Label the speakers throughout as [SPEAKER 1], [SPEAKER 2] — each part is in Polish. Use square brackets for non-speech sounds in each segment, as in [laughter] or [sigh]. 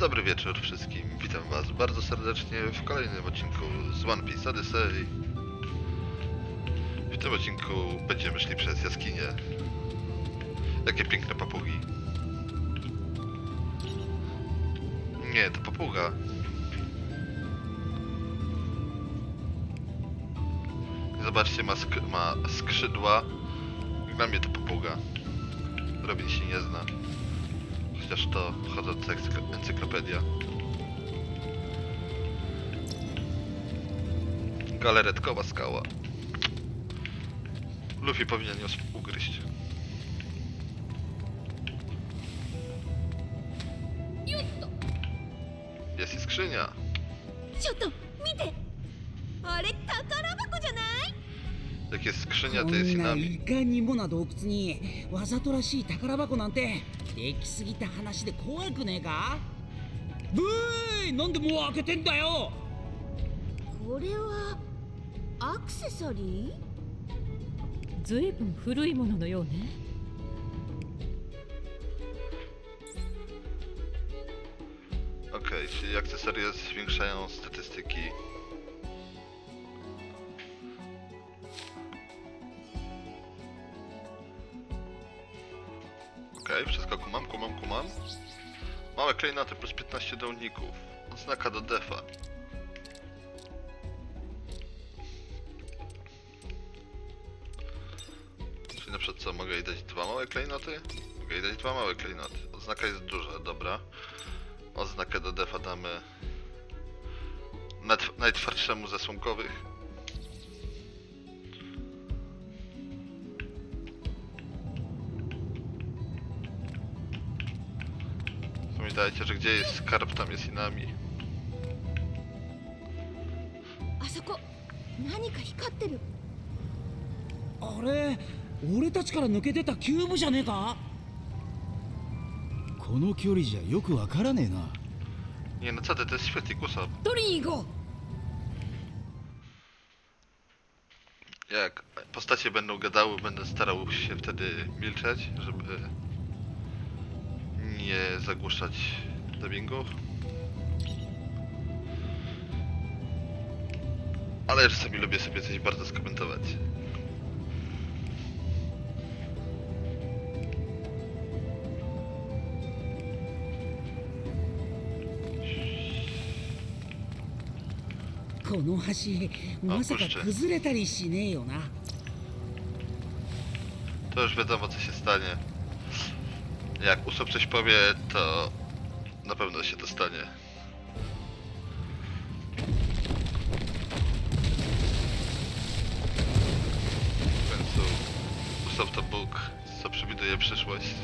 [SPEAKER 1] Dobry wieczór wszystkim. Witam was bardzo serdecznie w kolejnym odcinku z One Piece Odyssey. W tym odcinku będziemy szli przez jaskinię. Jakie piękne papugi. Nie, to papuga. Zobaczcie, ma, sk ma skrzydła. Dla mnie to papuga. Robin się nie zna Chociaż to chodząca encykl- encyklopedia. Galaretkowa skała. Luffy powinien ją ugryźć.
[SPEAKER 2] よっと
[SPEAKER 1] Jest i skrzynia.
[SPEAKER 2] ちょっと見てあれ宝箱じゃない
[SPEAKER 1] Jak jest skrzynia,
[SPEAKER 3] こ
[SPEAKER 1] to jest i
[SPEAKER 3] んない
[SPEAKER 1] nami.
[SPEAKER 3] かにもな洞窟にわざとらしい宝箱なんてできすぎた話で怖くねえか？ブーイなんでもう開けてんだよ
[SPEAKER 2] これはアクセサリ
[SPEAKER 4] ずいぶん古いもののようね
[SPEAKER 1] Okej, czyli akcesoria zwiększają statystyki. Małe klejnoty plus 15 do uników. Odznaka do defa. Czyli na przykład co, mogę jej dać dwa małe klejnoty? Mogę jej dać dwa małe klejnoty. Odznaka jest duża, dobra. Odznakę do defa damy najtw- najtwardszemu ze słomkowych. Pamiętajcie, że gdzie jest skarb, tam jest i nami.
[SPEAKER 2] ーあそこ何か光ってる
[SPEAKER 3] あれ俺たちから抜けてたキューブじゃねえか
[SPEAKER 5] この距離じゃよくわからねえな
[SPEAKER 1] Nie no co ty, to jest świetlik Usopp.
[SPEAKER 2] 取りに行こ
[SPEAKER 1] Jak postacie będą gadały, będę starał się wtedy milczeć, żeby nie zagłuszać dubbingu. Ale czasami lubię sobie coś bardzo skomentować.
[SPEAKER 3] No,
[SPEAKER 1] to już wiadomo co się stanie. Jak Usopp coś powie, to na pewno się to stanie. W końcu Usopp to Bóg, co przewiduje przyszłość.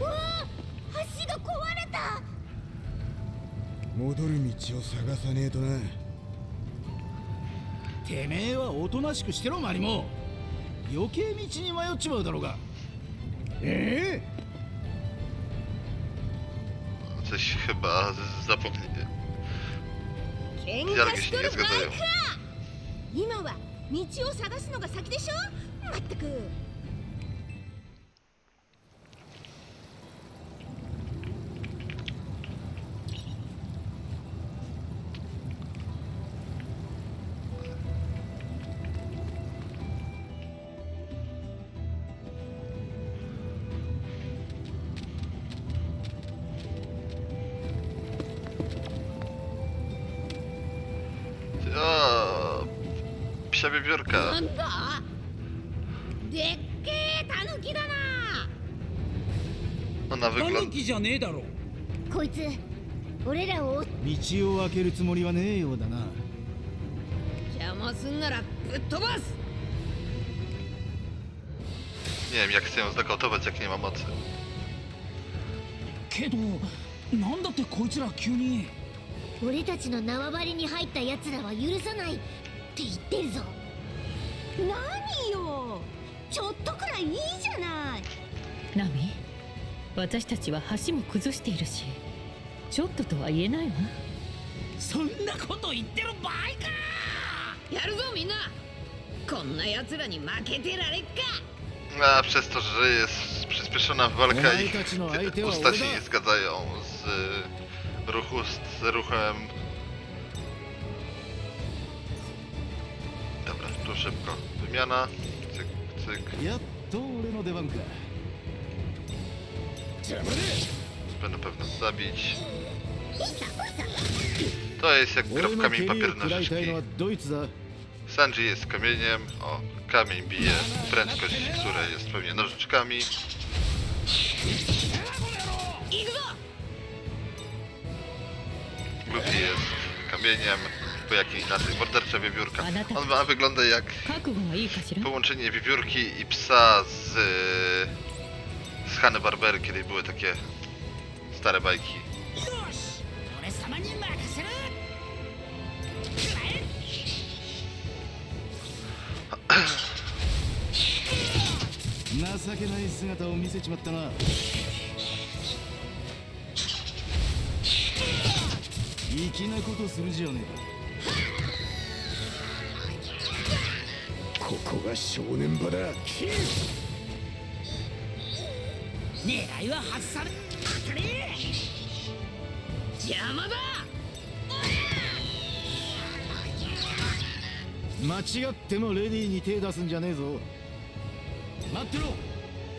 [SPEAKER 2] うわあ橋が壊れた
[SPEAKER 6] 戻る道を探さねえとな
[SPEAKER 5] てめえはおとなしくしてろマリモ余計道に迷っちまうだろうがえ
[SPEAKER 1] Coś chyba z- zapomnieli.
[SPEAKER 2] 喧
[SPEAKER 1] Dialogi
[SPEAKER 2] 嘩し
[SPEAKER 1] się
[SPEAKER 2] と
[SPEAKER 1] nie
[SPEAKER 2] る場合
[SPEAKER 1] zgadzają.
[SPEAKER 2] か今は道を探すのが先でしょまったく
[SPEAKER 1] psia wiewiórka.
[SPEAKER 2] なんだでっけえタヌキだな。
[SPEAKER 1] Ona
[SPEAKER 3] タヌ
[SPEAKER 1] wygląda...
[SPEAKER 3] キじゃねえだろ。
[SPEAKER 2] こいつ俺らを。
[SPEAKER 5] 道を開けるつもりはねえようだな。
[SPEAKER 2] 邪魔すんならぶっ飛ばす。
[SPEAKER 1] Nie wiem, jak chcę ją znokautować, jak nie ma mocy.
[SPEAKER 3] けどなんだってこいつら急に。
[SPEAKER 7] 俺たちの縄張りに入った奴らは許さないって言ってるぞ
[SPEAKER 2] 何よちょっとくらいいいじゃない
[SPEAKER 4] ナミ私たちは橋も崩しているしちょっととは言えないわ
[SPEAKER 3] そんなこと言ってる場合か
[SPEAKER 2] やるぞみんなこんな奴らに負けてられっか
[SPEAKER 1] A przez to, że jest przyspieszona walka, ich
[SPEAKER 5] to ci no, ej, ty,
[SPEAKER 1] usta
[SPEAKER 5] o,
[SPEAKER 1] się
[SPEAKER 5] uda.
[SPEAKER 1] nie zgadzają z ruchu z ruchem. Dobra, tu szybko. Wymiana. Cyk, cyk.
[SPEAKER 5] やっと俺の出番か
[SPEAKER 1] Będę pewno zabić. To jest jak
[SPEAKER 5] 俺
[SPEAKER 1] grób
[SPEAKER 5] の
[SPEAKER 1] kamień
[SPEAKER 5] 蹴り
[SPEAKER 1] papier
[SPEAKER 5] を食らいたい
[SPEAKER 1] nożyczki.
[SPEAKER 5] のはどいつだ
[SPEAKER 1] Sanji jest kamieniem. O, kamień bije. Prędkość, która jest pewnie nożyczkami.
[SPEAKER 2] 行くぞ
[SPEAKER 1] Luffy jest kamieniem. Bo jak inaczej, mordercza wiewiórka.
[SPEAKER 4] A na tak.
[SPEAKER 1] On ma, wygląda jak
[SPEAKER 4] 覚悟はいいかしら
[SPEAKER 1] połączenie wiewiórki i psa z, z Hanny Barbery, kiedy były takie stare bajki.
[SPEAKER 3] 俺様に任せる
[SPEAKER 5] 情けない姿を見せちまったな粋なことするじゃね
[SPEAKER 6] ここが正念場だ。
[SPEAKER 3] 狙いは外され当たれ。
[SPEAKER 2] 邪魔だ。
[SPEAKER 5] え間違ってもレディーに手出すんじゃねえぞ。待ってろ。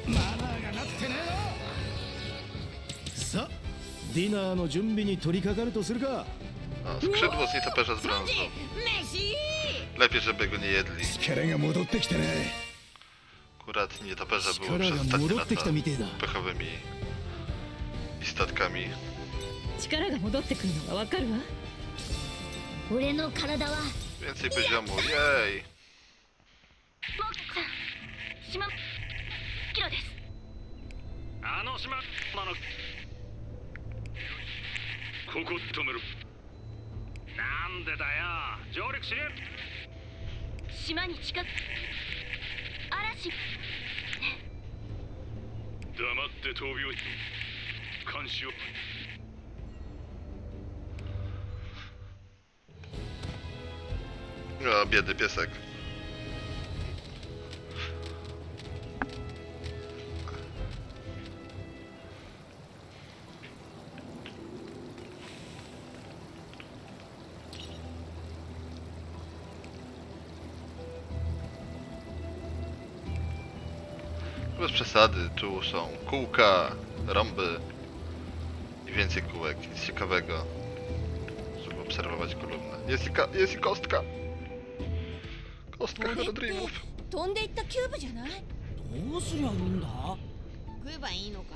[SPEAKER 5] マナーがなってねえなさあディナーの準備に取り掛かるとするか。
[SPEAKER 1] skrzydło z nietoperza z brązu.
[SPEAKER 2] 飯
[SPEAKER 1] Lepiej, żeby go nie jedli.
[SPEAKER 6] 力が戻ってきたね
[SPEAKER 1] Akurat nietoperze były
[SPEAKER 5] 力が
[SPEAKER 1] przez ostatnie
[SPEAKER 5] 戻ってきた
[SPEAKER 1] lata
[SPEAKER 5] みてえだ
[SPEAKER 1] pechowymi istotkami.
[SPEAKER 4] 力が戻ってくるのがわかるわ
[SPEAKER 7] 俺の体は
[SPEAKER 1] Więcej poziomu, jej!
[SPEAKER 7] 島キロです
[SPEAKER 8] あの島まのここ止めるなんでだよ上陸しね
[SPEAKER 7] 島に近く嵐。
[SPEAKER 8] 黙って闘病監視を。
[SPEAKER 1] O, biedny piesek. przesady, tu są kółka, rąby i więcej kółek, nic ciekawego, żeby obserwować kolumnę. Jest i, ka- jest i kostka! Kostka Herodrimów.
[SPEAKER 7] 飛んでいったキューブじゃない
[SPEAKER 3] どうすりゃいいんだ
[SPEAKER 2] 食えばいいのか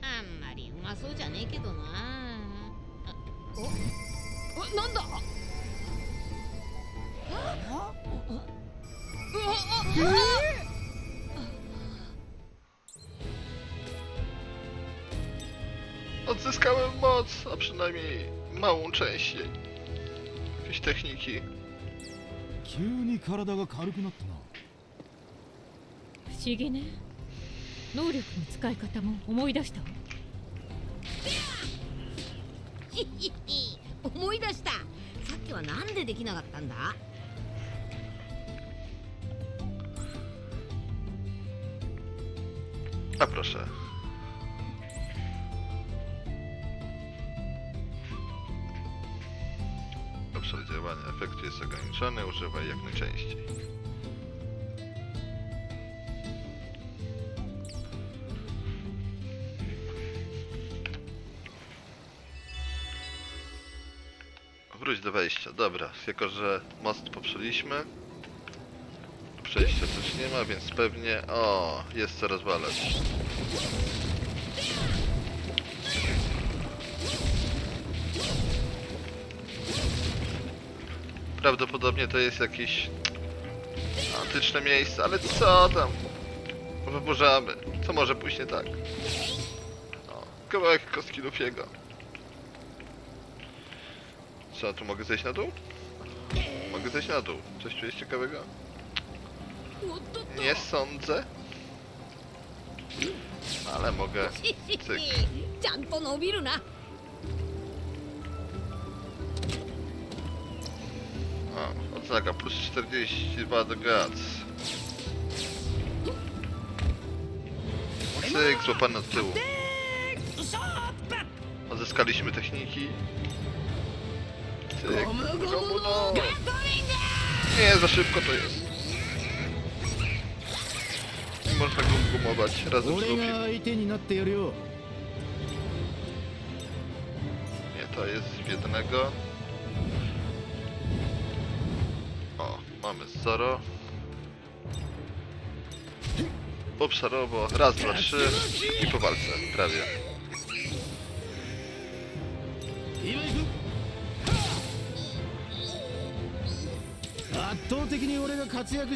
[SPEAKER 2] あんまりうまそうじゃねえけどなあおおなんだあ
[SPEAKER 1] Odzyskałem moc, a przynajmniej małą część jej. Jakieś techniki.
[SPEAKER 5] 急に体が軽くなったな
[SPEAKER 4] 不思議ね能力の使い方も思い出したわ
[SPEAKER 2] ひひひ思い出したさっきはなんでできなかったんだ
[SPEAKER 1] A proszę. Jest ograniczony, używaj jak najczęściej. Wróć do wejścia, dobra. Jako, że most poprzeliśmy, przejścia też nie ma, więc pewnie... O, jest co rozwalać. Prawdopodobnie to jest jakieś antyczne miejsce, ale co tam? Wyburzamy. Co może pójść nie tak? O, kawałek kostki Lufiego. Co, tu mogę zejść na dół? Mogę zejść na dół. Coś tu jest ciekawego? Nie sądzę. Ale mogę.
[SPEAKER 2] Cyk. [laughs] Tak,
[SPEAKER 1] a, ataka plus 42 do gaz. Cyk, złapany od tyłu. Odzyskaliśmy techniki. Cyk, Romulo! Nie, za szybko to jest. Nie można go gumować razem z
[SPEAKER 5] Lupim.
[SPEAKER 1] Nie, to jest z jednego. Mamy zero. Popszarowo, raz, dwa, trzy i po walce, prawie.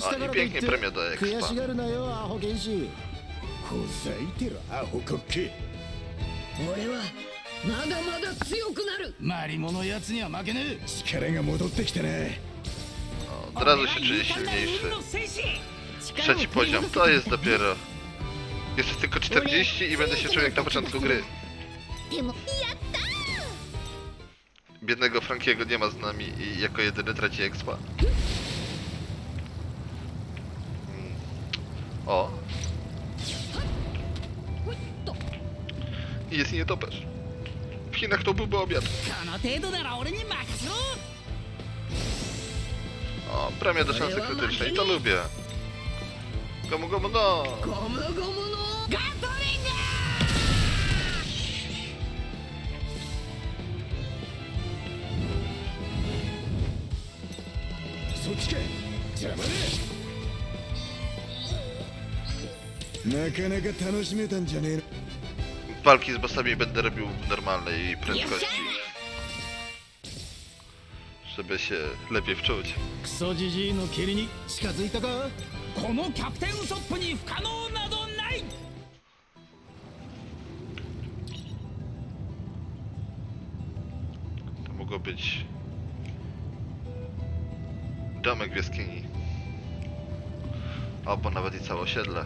[SPEAKER 1] O, i pięknie premia do Expa.
[SPEAKER 6] ほざいてるアホコッケ
[SPEAKER 4] 俺はまだまだ強くなる
[SPEAKER 5] 回り物やつには負けねえ
[SPEAKER 6] 力が戻ってきたな
[SPEAKER 1] Od razu się czuje silniejszy. Trzeci poziom, to jest dopiero. Jeszcze tylko 40 i będę się czuł jak na początku gry. Biednego Frankiego nie ma z nami i jako jedyny traci expa. O. I jest nietoperz. W Chinach to byłby obiad. O, premia do szansy krytycznej, to lubię. Gomu gomu no!
[SPEAKER 4] ゴムゴムのガトリング
[SPEAKER 6] そっちか邪魔だなかなか楽しめたんじゃねえの
[SPEAKER 1] Walki z bossami będę robił w normalnej prędkości. Żeby się lepiej wczuć.
[SPEAKER 5] クソジジイの蹴りに近づいたか
[SPEAKER 3] このキャプテンウソップに不可能などない
[SPEAKER 1] To mogło być domek w jaskini. Albo nawet i całe osiedle.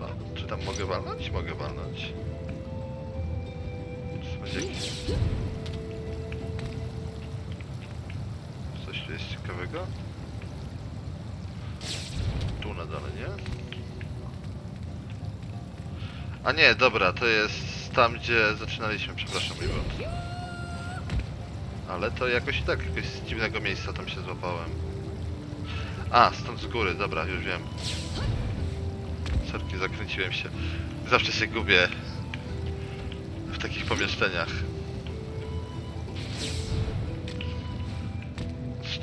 [SPEAKER 1] O, czy tam mogę walnąć? Mogę walnąć. Czy Ciekawego? Tu na dole, nie? A nie, dobra, to jest tam, gdzie zaczynaliśmy, przepraszam, mój błąd. Ale to jakoś i tak, jakoś z dziwnego miejsca tam się złapałem. A, stąd z góry, dobra, już wiem. Sorki, zakręciłem się. Zawsze się gubię w takich pomieszczeniach.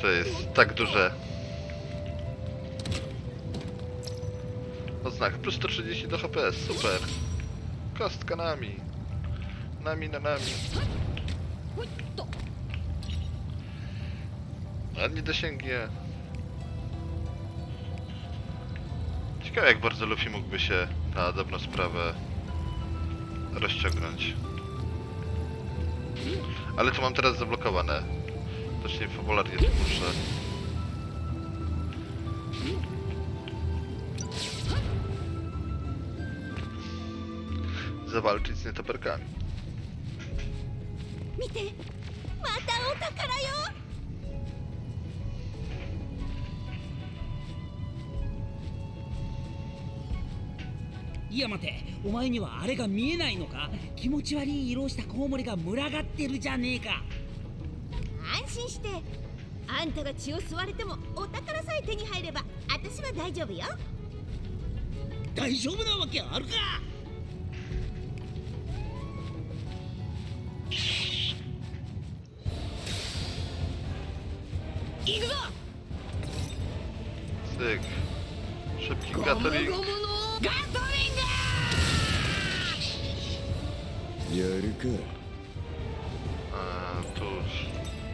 [SPEAKER 1] To jest tak duże. Oznaka plus 130 do HPS, super. Kostka nami. Nami na nami. A nie dosięgnie. Ciekawe jak bardzo Luffy mógłby się na dobrą sprawę rozciągnąć. Ale to mam teraz zablokowane. strasznie fabularnie spuszczę. Zawalczyć z nietoperkami.
[SPEAKER 3] いや待てお前にはあれが見えないのか気持ち悪い色をしたコウモリが群がってるじゃねえか
[SPEAKER 2] 心してあんたが血を吸われてもお宝さえ手に入れば私は大丈夫よ。
[SPEAKER 3] 大丈夫なわけあるか。行くぞ。
[SPEAKER 1] Cyk. Szybki Gatling.
[SPEAKER 6] やるか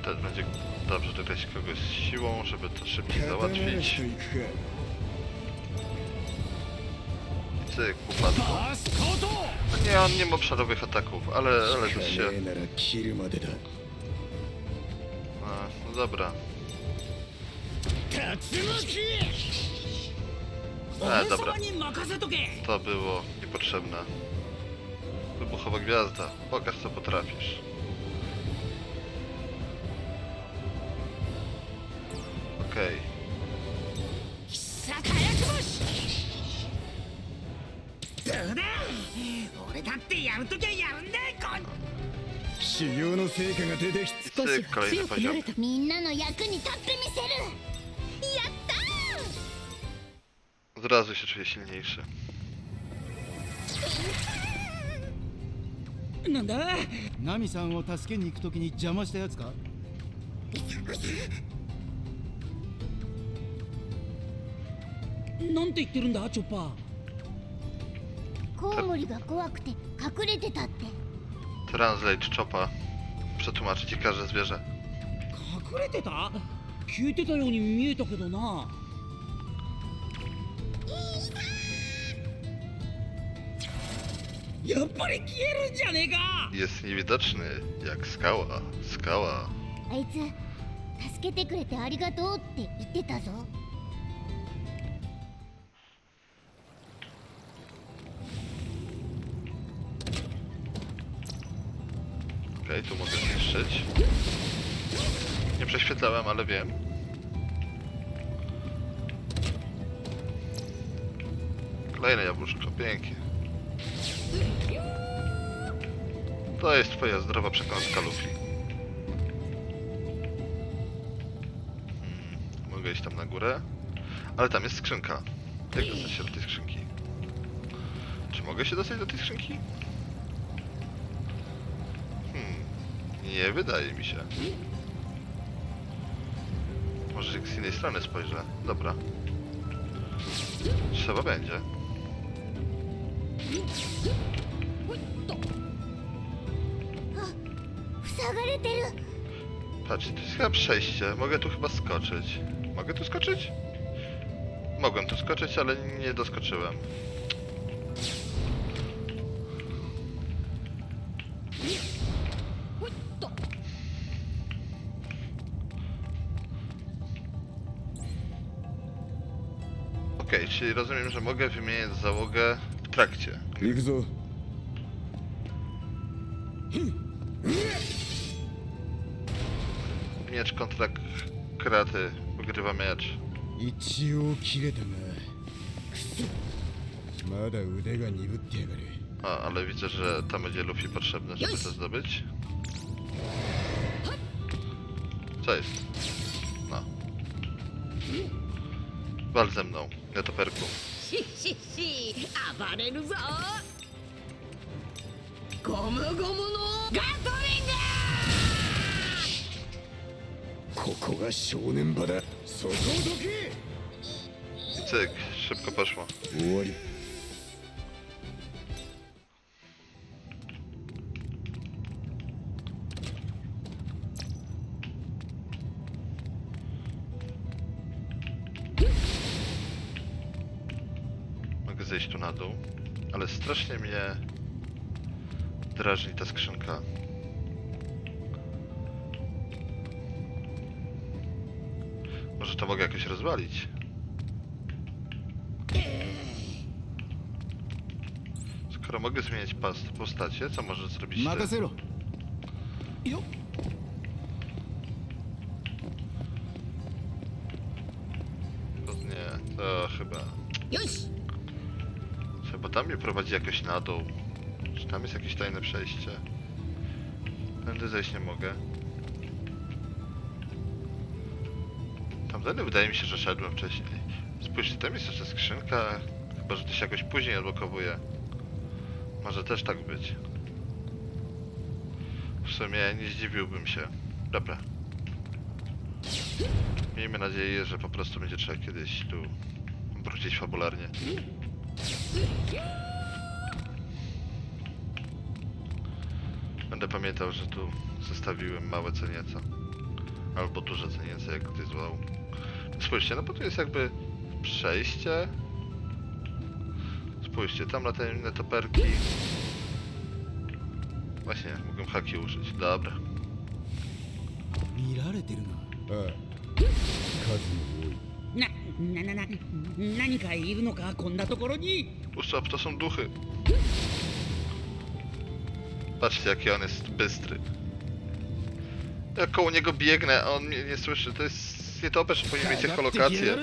[SPEAKER 1] Teraz będzie dobrze dograć kogoś z siłą, żeby to szybciej załatwić. Cyk, upadł. No nie, on nie ma obszarowych ataków, ale, ale to się... A, no dobra.
[SPEAKER 3] E,
[SPEAKER 1] dobra. To było niepotrzebne. Wybuchowa gwiazda. Pokaż co potrafisz.
[SPEAKER 3] さ火薬星どうだ俺たってやるときはやるんだこん
[SPEAKER 5] 修行の成果が出てき
[SPEAKER 1] I
[SPEAKER 4] 少し強くなれ.た
[SPEAKER 7] みんなの役に立ってみせるやったー
[SPEAKER 1] Od razu się czuję silniejszy.
[SPEAKER 3] なんだ
[SPEAKER 5] ナミさんを助けに行くときに邪魔したやつか
[SPEAKER 3] なんて言ってるんだチョッパー
[SPEAKER 7] コウモリが怖くて隠れてたって
[SPEAKER 1] Translate Chopa. Przetłumaczyć i każde zwierzę.
[SPEAKER 3] 隠れてた？消えてたように見えたけどなやっぱり消えるんじゃねえか
[SPEAKER 1] Jest niewidoczny, jak skała. Skała.
[SPEAKER 7] あいつ助けてくれてありがとうって言ってたぞ
[SPEAKER 1] tu mogę zniszczyć. Nie prześwietlałem, ale wiem. Kolejne jabłuszko, pięknie. To jest twoja zdrowa przekąska, Luffy. Hmm, mogę iść tam na górę. Ale tam jest skrzynka. Jak dostać się do tej skrzynki? Czy mogę się dostać do tej skrzynki? Nie wydaje mi się. Może z innej strony spojrzę. Dobra. Trzeba będzie. Patrz, to jest chyba przejście. Mogę tu chyba skoczyć. Mogę tu skoczyć? Mogłem tu skoczyć, ale nie doskoczyłem. Okej, czyli rozumiem, że mogę wymieniać załogę w trakcie.
[SPEAKER 6] 行くぞ
[SPEAKER 1] Miecz kontra k- kraty. Wygrywa miecz.
[SPEAKER 6] 一応切れたがくそまだ腕が鈍ってやがる
[SPEAKER 1] A, ale widzę, że tam będzie Luffy potrzebne, żeby to zdobyć. Co jest? No. Wal ze mną,
[SPEAKER 2] Netoperku. Hi, hi, hi. Awareru zo! Gomu gomu no Gatling!
[SPEAKER 5] ここが正念場だそこをどけ
[SPEAKER 1] Cyk, szybko poszło.
[SPEAKER 6] 終わり
[SPEAKER 1] na dół, ale strasznie mnie drażni ta skrzynka. Może to mogę jakoś rozwalić? Skoro mogę zmieniać pas postacie, co może zrobić ty?
[SPEAKER 5] 任せろよっ
[SPEAKER 1] To nie, to chyba...
[SPEAKER 2] よし
[SPEAKER 1] Chyba tam mnie prowadzi jakoś na dół. Czy tam jest jakieś tajne przejście? Tędy zejść nie mogę. Tamtędy wydaje mi się, że szedłem wcześniej. Spójrzcie, tam jest jeszcze skrzynka. Chyba, że to się jakoś później odblokowuje. Może też tak być. W sumie nie zdziwiłbym się. Dobra. Miejmy nadzieję, że po prostu będzie trzeba kiedyś tu wrócić fabularnie. Będę pamiętał, że tu zostawiłem małe co nieco. Albo duże co nieco, jak ty zwał. Spójrzcie, no bo tu jest jakby przejście. Spójrzcie, tam latają inne toperki. Właśnie, mogłem haki użyć. Dobra.
[SPEAKER 5] 見られてるな
[SPEAKER 6] ああ数も多い
[SPEAKER 3] な、な、な、な、何かいるのかこんなところに
[SPEAKER 1] Usopp, to są duchy. Patrzcie, jaki on jest bystry. Ja koło niego biegnę, a on mnie nie słyszy. To jest nietoperz, powinien mieć
[SPEAKER 6] echolokację.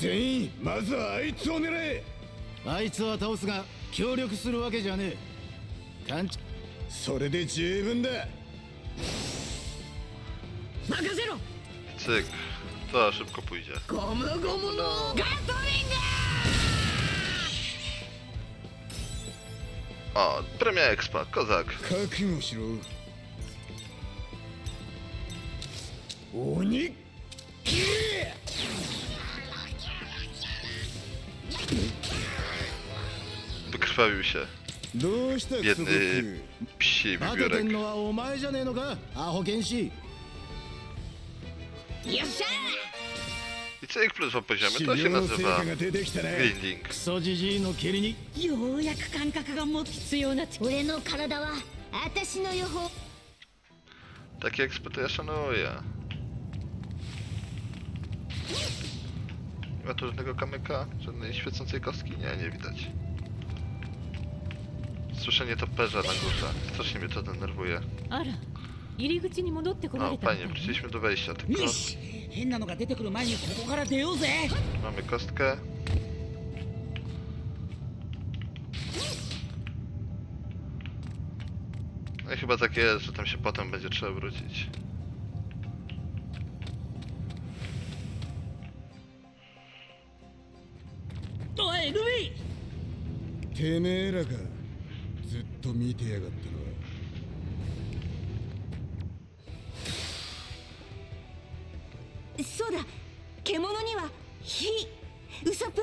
[SPEAKER 6] Ten, mazu taosu ga,
[SPEAKER 1] de. To szybko pójdzie. O, premia Expa, kozak.
[SPEAKER 6] 覚悟しろ鬼
[SPEAKER 1] Wykrwawił się.
[SPEAKER 6] どうしたクソ
[SPEAKER 1] Biedny
[SPEAKER 6] コッ
[SPEAKER 1] psi
[SPEAKER 5] バテて
[SPEAKER 1] wybiórek.
[SPEAKER 5] んのはお前じゃねえのかアホ剣士
[SPEAKER 2] よっしゃ
[SPEAKER 1] I cyk plus dwa
[SPEAKER 6] ク
[SPEAKER 1] poziomy,
[SPEAKER 6] 修
[SPEAKER 1] to się
[SPEAKER 6] 行の成
[SPEAKER 1] nazywa
[SPEAKER 6] 果が出てきたね
[SPEAKER 1] grinding.
[SPEAKER 5] クソじじいの蹴りに
[SPEAKER 3] ようやく感覚が持つ
[SPEAKER 4] 必要な力
[SPEAKER 7] 俺の体は私の予報
[SPEAKER 1] Takie ekspy to ja szanuję. Nie ma tu żadnego kamyka? Żadnej świecącej kostki? Nie, nie widać. Słyszę nietoperza na górze. Strasznie mnie to denerwuje.
[SPEAKER 4] あら 入り口に戻ってこら
[SPEAKER 1] O,
[SPEAKER 4] れたみた
[SPEAKER 1] fajnie,
[SPEAKER 4] いね
[SPEAKER 1] wróciliśmy do wejścia, tylko
[SPEAKER 3] よし変なのが出てくる前にここから出ようぜ [laughs]
[SPEAKER 1] mamy kostkę. No i chyba tak jest, że tam się potem będzie trzeba wrócić.
[SPEAKER 3] おいルビー
[SPEAKER 6] てめえらかずっと見てやがった
[SPEAKER 9] そうだ。獣には火。ウソップ。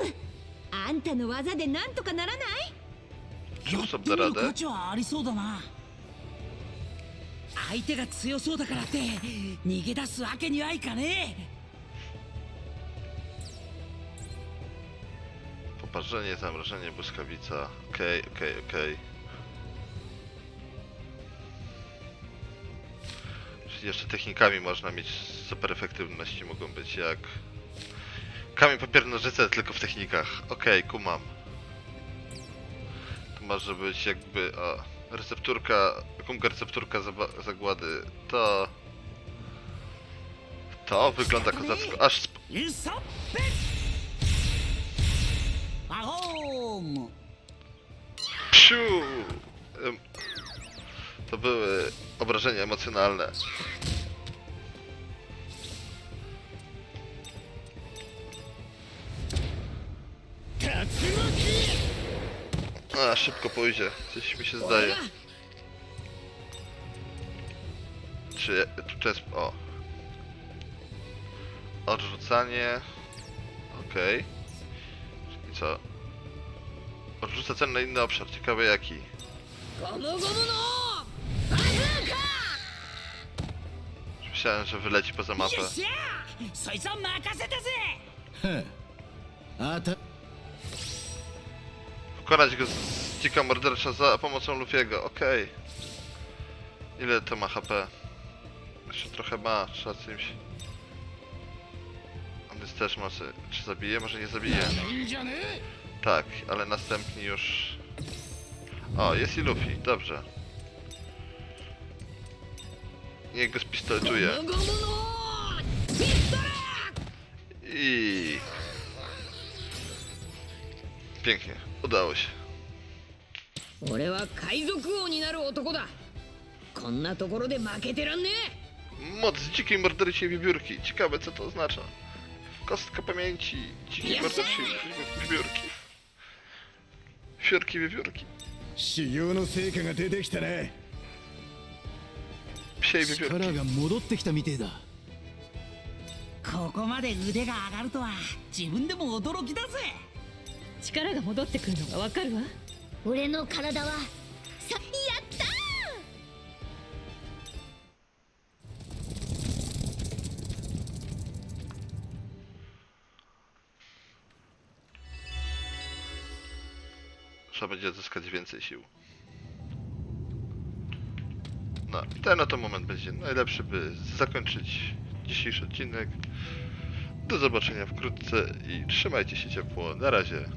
[SPEAKER 9] あんたの技でなんとかならない？
[SPEAKER 3] やってみる価値はありそうだな相手が強そうだからって逃げ出すわけにはいかね
[SPEAKER 1] Poparzenie, zamrożenie, błyskawica. Okej, okej, okej. Czyli jeszcze technikami można mieć super efektywności mogą być jak... Kamień, papier, nożyce tylko w technikach. Okej, okay, kumam. To może być jakby... A, recepturka... Kumka recepturka zagłady. To... To wygląda kozacko. Aż sp... Psiu! To były obrażenia emocjonalne. A, szybko pójdzie. Coś mi się zdaje. Czy tu jest... O. Odrzucanie. Okej. I co? Odrzuca cel na inny obszar. Ciekawe jaki. Myślałem, że wyleci poza mapę.
[SPEAKER 3] よっしゃそいつは任せたぜ
[SPEAKER 5] あた
[SPEAKER 1] Pokonać go z dzika mordercza za pomocą Luffy'ego. Okej. Ile to ma HP? Jeszcze trochę ma. Trzeba czymś... On jest też mocy. Czy zabije? Może nie zabije.
[SPEAKER 5] いいんじゃねえ
[SPEAKER 1] Tak, ale następni już... O, jest i Luffy. Dobrze. Niech go spistoletuje.
[SPEAKER 2] ゴムゴムの
[SPEAKER 1] I... Pięknie. Udało się.
[SPEAKER 2] 俺は海賊王になる男だこんなところで負けてらんねえ
[SPEAKER 1] Moc dzikiej morderczej wiewiórki. Ciekawe co to oznacza. Kostka pamięci dzikiej morderczej wiewiórki. Fiorki wiewiórki.
[SPEAKER 6] 修行の成果が出てきたね
[SPEAKER 1] Psiej wiewiórki.
[SPEAKER 5] 力が戻ってきたみてえだ。
[SPEAKER 3] ここまで腕が上がるとは自分でも驚きだぜ。
[SPEAKER 4] 力が戻ってくるのがわかるわ。
[SPEAKER 7] 俺の体はさやったー
[SPEAKER 1] ！Trzeba będzie odzyskać więcej sił. No i ten oto moment będzie najlepszy, by zakończyć dzisiejszy odcinek. Do zobaczenia wkrótce i trzymajcie się ciepło. Na razie.